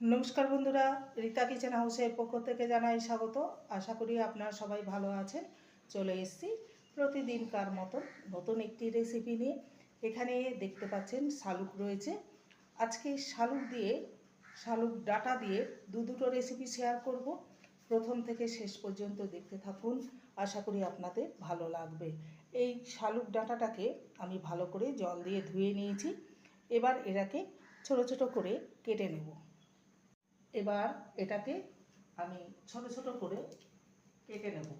নমস্কার বন্ধুরা, রীতা কিচেন হাউসের পক্ষ থেকে জানাই স্বাগত। আশা করি আপনারা সবাই ভালো আছেন। চলে এসেছি প্রতিদিনকার মতন নতুন একটি রেসিপি নিয়ে। এখানে দেখতে পাচ্ছেন শালুক রয়েছে। আজকে শালুক দিয়ে, শালুক ডাটা দিয়ে দু দুটো রেসিপি শেয়ার করব। প্রথম থেকে শেষ পর্যন্ত দেখতে থাকুন। আশা করি আপনাদের ভালো লাগবে। এই শালুক ডাঁটাটাকে আমি ভালো করে জল দিয়ে ধুয়ে নিয়েছি। এবার এটাকে ছোট ছোট করে কেটে নেব। এবার এটাকে আমি ছোট ছোট করে কেটে নেব।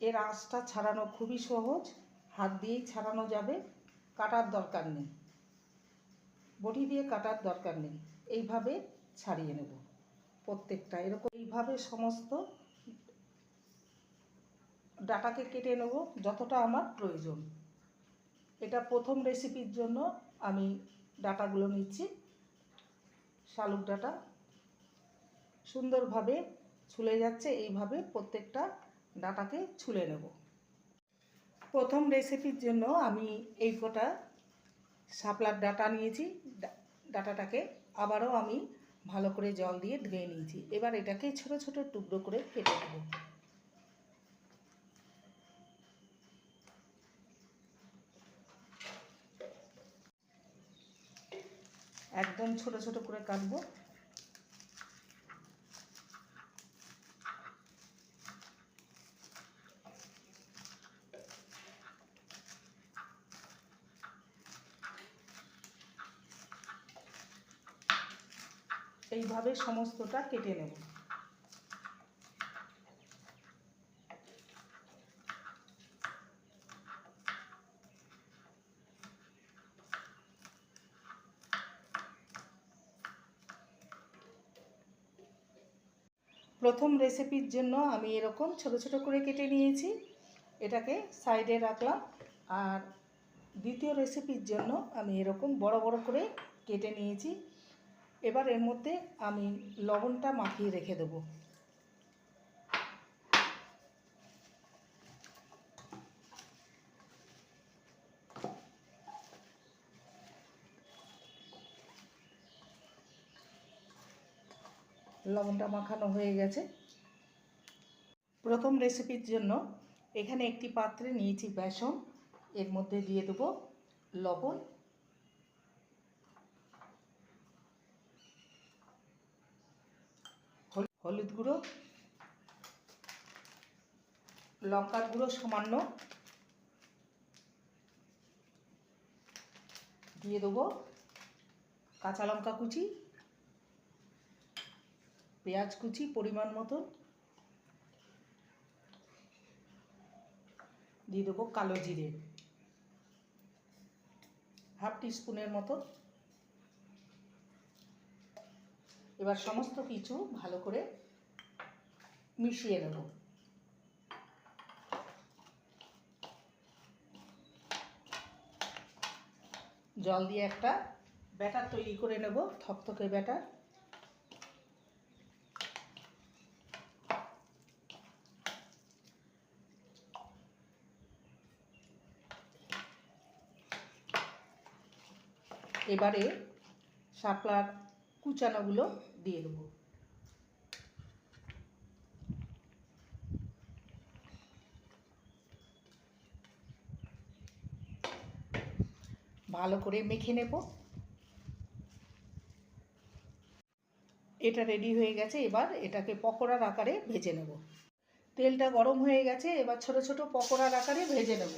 এর আঁচটা ছাড়ানো খুবই সহজ, হাত দিয়েই ছাড়ানো যাবে, কাটার দরকার নেই। বটি দিয়ে কাটার দরকার নেই, এইভাবে ছাড়িয়ে নেব প্রত্যেকটা। এরকম এইভাবে সমস্ত ডাটাকে কেটে নেব যতটা আমার প্রয়োজন। এটা প্রথম রেসিপির জন্য আমি ডাটাগুলো নিচ্ছি। শালুক ডাটা সুন্দরভাবে ছুলে যাচ্ছে, এইভাবে প্রত্যেকটা ডাটাকে ছুলে নেব। প্রথম রেসিপির জন্য আমি এই কটা শাপলার ডাটা নিয়েছি ডাটাটাকে আবারও আমি ভালো করে জল দিয়ে ধুয়ে নিয়েছি। এবার এটাকে ছোট ছোট টুকরো করে কেটে নেব। একদম ছোট ছোট করে কাটবো। এইভাবে সমস্তটা কেটে নেব। প্রথম রেসিপির জন্য আমি এরকম ছোট ছোট করে কেটে নিয়েছি। এটাকে সাইডে রাখলাম। আর দ্বিতীয় রেসিপির জন্য আমি এরকম বড় বড় করে কেটে নিয়েছি। এবার এর মধ্যে আমি লবণটা মাখিয়ে রেখে দেবো। লবণটা মাখানো হয়ে গেছে। প্রথম রেসিপির জন্য এখানে একটি পাত্রে নিয়েছি বেসন। এর মধ্যে দিয়ে দেবো লবণ। হলুদ গুঁড়ো। লঙ্কার গুঁড়ো সামান্য। দিয়ে দেবো কাঁচা লঙ্কা কুচি। পেঁয়াজ কুচি পরিমাণ মতো। দিয়ে দেবো কালো জিরে। হাফ টিস্পুনের মতো। এবার সমস্ত কিছু ভালো করে মিশিয়ে নেব। জল দিয়ে একটা ব্যাটার তৈরি করে নেব, থকথকে ব্যাটার। এবারে শাপলার কুচানোগুলো দিয়ে দেবো। ভালো করে মেখে নেব। এটা রেডি হয়ে গেছে, এবার এটাকে পকোড়ার আকারে ভেজে নেব। তেলটা গরম হয়ে গেছে, এবার ছোট ছোট পকোড়ার আকারে ভেজে নেব।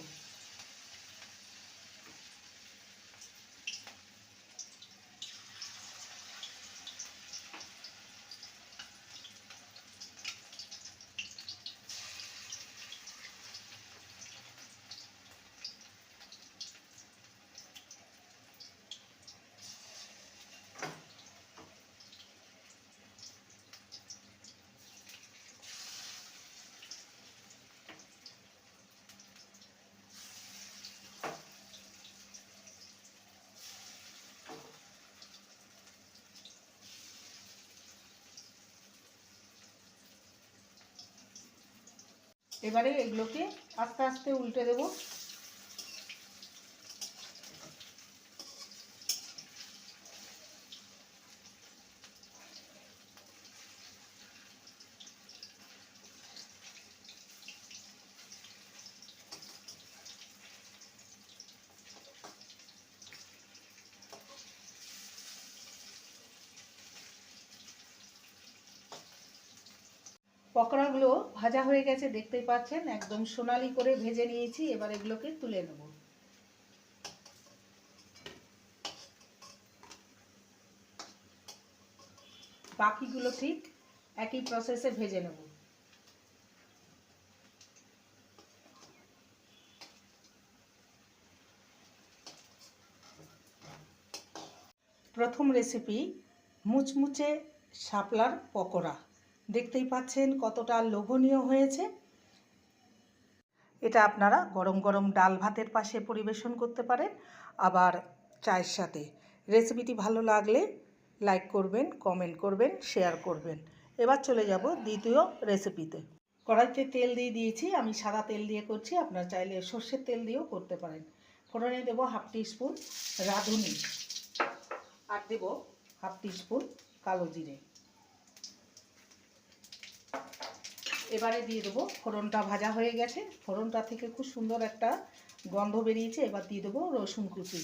এবারে এগুলোকে আস্তে আস্তে উল্টে দেব। পকোড়াগুলো ভাজা হয়ে গেছে, দেখতেই পাচ্ছেন। একদম সোনালি করে ভেজে নিয়েছি, এবার এগুলোকে তুলে নেব। বাকিগুলো ঠিক একই প্রসেসে ভেজে নেব। প্রথম রেসিপি মুচমুচে শাপলার পকোড়া। দেখতেই পাচ্ছেন কতটা লোভনীয় হয়েছে। এটা আপনারা গরম গরম ডাল ভাতের পাশে পরিবেশন করতে পারেন। আবার চায়ের সাথে। রেসিপিটি ভালো লাগলে লাইক করবেন, কমেন্ট করবেন, শেয়ার করবেন। এবার চলে যাব দ্বিতীয় রেসিপিতে। কড়াইতে তেল দিয়ে দিয়েছি, আমি সাদা তেল দিয়ে করছি, আপনারা চাইলে সর্ষের তেল দিয়েও করতে পারেন। ফোড়নে দেবো হাফ টিস্পুন রাঁধুনি। আর দেবো হাফ টিস্পুন কালো জিরে। এবারে দিয়ে দেবো। ফোড়নটা ভাজা হয়ে গেছে। ফোড়নটা থেকে খুব সুন্দর একটা গন্ধ বেরিয়েছে। এবার দিয়ে দেবো রসুন কুচি।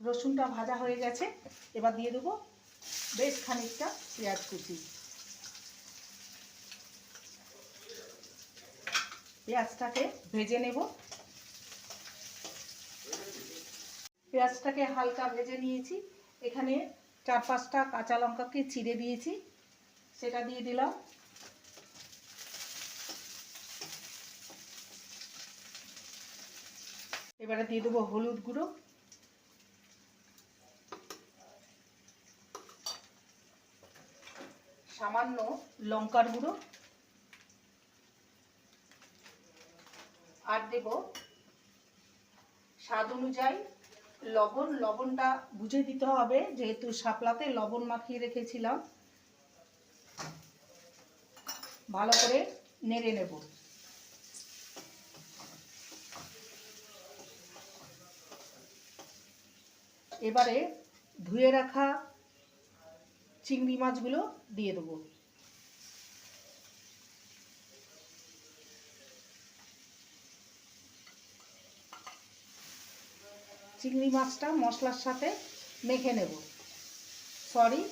রসুনটা ভাজা হয়ে গেছে। এবার দিয়ে দেবো বেশ খানিকটা পেঁয়াজ কুচি। পেঁয়াজটাকে ভেজে নেব। পেঁয়াজটাকে হালকা ভেজে নিয়েছি। এখানে চার পাঁচটা কাঁচা লঙ্কাকে চিড়ে দিয়েছি, সেটা দিয়ে দিলাম। এবারে দিয়ে দেবো হলুদ গুঁড়ো। সামান্য লঙ্কার গুঁড়ো। আর দেব স্বাদ অনুযায়ী লবণ, লবণটা বুঝে দিতে হবে, যেহেতু শাপলাতে লবণ মাখিয়ে রেখেছিলাম। ভালো করে নেড়ে নেব। এবারে ধুয়ে রাখা চিংড়ি মাছগুলো দিয়ে দেবো। চিংড়ি মাছটা মশলার সাথে মেখে নেব। সরি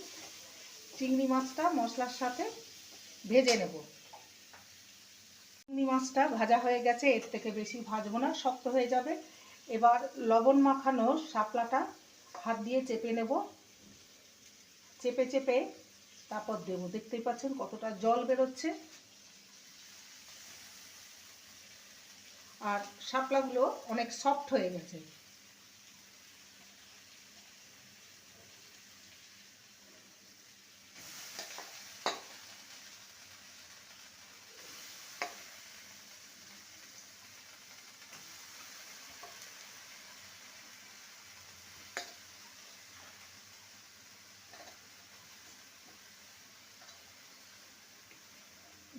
চিংড়ি মাছটা মশলার সাথে ভেজে নেব। চিংড়ি মাছটা ভাজা হয়ে গেছে, এর থেকে বেশি ভাজবো না, শক্ত হয়ে যাবে। এবার লবণ মাখানো শাপলাটা হাত দিয়ে চেপে নেব। চেপে চেপে তারপর দেব। দেখতেই পাচ্ছেন কতটা জল বেরোচ্ছে। আর শাপলাগুলো অনেক সফট হয়ে গেছে।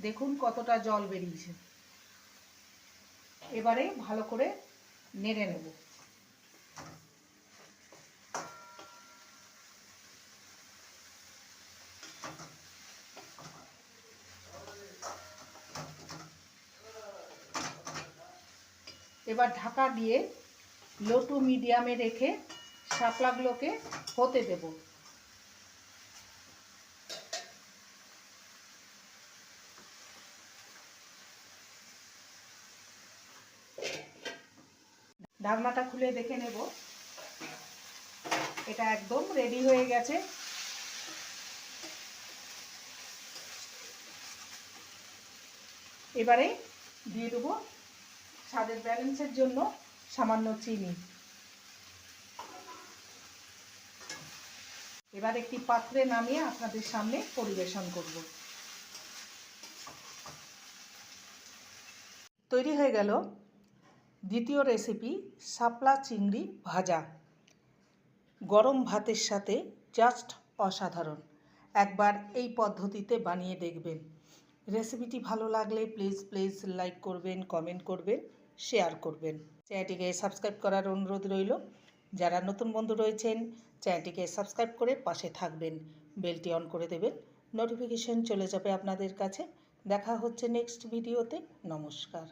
দেখুন কতটা জল বেরিয়েছে। এবারে ভালো করে নেড়ে নেব। এবার ঢাকা দিয়ে লো টু মিডিয়ামে রেখে শাপলাগুলোকে হতে দেবো। ঢাকনাটা খুলে দেখে নেব। এটা একদম রেডি হয়ে গেছে। এবারে দিয়ে দেবো স্বাদের ব্যালেন্সের জন্য সামান্য চিনি। এবার একটি পাত্রে নামিয়ে আপনাদের সামনে পরিবেশন করব। তৈরি হয়ে গেল। দ্বিতীয় রেসিপি শাপলা চিংড়ি ভাজা। গরম ভাতের সাথে জাস্ট অসাধারণ। একবার এই পদ্ধতিতে বানিয়ে দেখবেন। রেসিপিটি ভালো লাগলে প্লিজ প্লিজ লাইক করবেন কমেন্ট করবেন শেয়ার করবেন। চ্যানেলটিকে সাবস্ক্রাইব করার অনুরোধ রইল। যারা নতুন বন্ধু রয়েছেন চ্যানেলটিকে সাবস্ক্রাইব করে পাশে থাকবেন। বেলটি অন করে দেবেন। নোটিফিকেশন চলে যাবে আপনাদের কাছে। দেখা হচ্ছে নেক্সট ভিডিওতে নমস্কার।